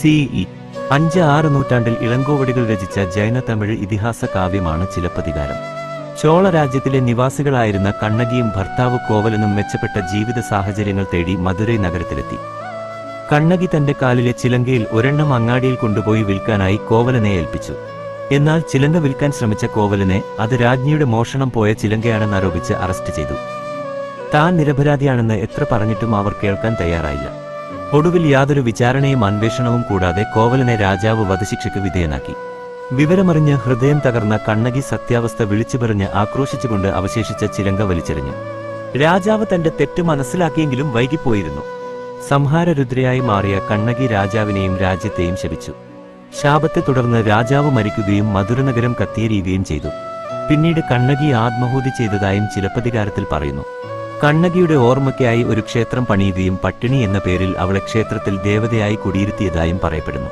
CE അഞ്ച് ആറ് നൂറ്റാണ്ടിൽ ഇളങ്കോവടികൾ രചിച്ച ജൈന തമിഴ് ഇതിഹാസ കാവ്യമാണ് ചിലപ്പതികാരം. ചോള രാജ്യത്തിലെ നിവാസികളായിരുന്ന കണ്ണകിയും ഭർത്താവ് കോവലനും മെച്ചപ്പെട്ട ജീവിത സാഹചര്യങ്ങൾ തേടി മധുരൈ നഗരത്തിലെത്തി. കണ്ണകി തന്റെ കാലിലെ ചിലങ്കയിൽ ഒരെണ്ണം അങ്ങാടിയിൽ കൊണ്ടുപോയി വിൽക്കാനായി കോവലനെ ഏൽപ്പിച്ചു. എന്നാൽ ചിലങ്ക വിൽക്കാൻ ശ്രമിച്ച കോവലനെ അത് രാജ്ഞിയുടെ മോഷണം പോയ ചിലങ്കയാണെന്ന് ആരോപിച്ച് അറസ്റ്റ് ചെയ്തു. താൻ നിരപരാധിയാണെന്ന് എത്ര പറഞ്ഞിട്ടും അവർ കേൾക്കാൻ തയ്യാറായില്ല. ഒടുവിൽ യാതൊരു വിചാരണയും അന്വേഷണവും കൂടാതെ കോവലനെ രാജാവ് വധശിക്ഷയ്ക്ക് വിധേയനാക്കി. വിവരമറിഞ്ഞ് ഹൃദയം തകർന്ന കണ്ണകി സത്യാവസ്ഥ വിളിച്ചു പറഞ്ഞ് ആക്രോശിച്ചുകൊണ്ട് അവശേഷിച്ച ചിലങ്ക വലിച്ചെറിഞ്ഞു. രാജാവ് തന്റെ തെറ്റ് മനസ്സിലാക്കിയെങ്കിലും വൈകിപ്പോയിരുന്നു. സംഹാരരുദ്രയായി മാറിയ കണ്ണകി രാജാവിനെയും രാജ്യത്തെയും ശപിച്ചു. ശാപത്തെ തുടർന്ന് രാജാവ് മരിക്കുകയും മധുരനഗരം കത്തിയെരിയുകയും ചെയ്തു. പിന്നീട് കണ്ണകി ആത്മഹൂതി ചെയ്തതായും ചിലപ്പതികാരത്തിൽ പറയുന്നു. കണ്ണകിയുടെ ഓർമ്മയ്ക്കായി ഒരു ക്ഷേത്രം പണിയുകയും പട്ടിണി എന്ന പേരിൽ അവളെ ക്ഷേത്രത്തിൽ ദേവതയായി കുടിയിരുത്തിയതായും പറയപ്പെടുന്നു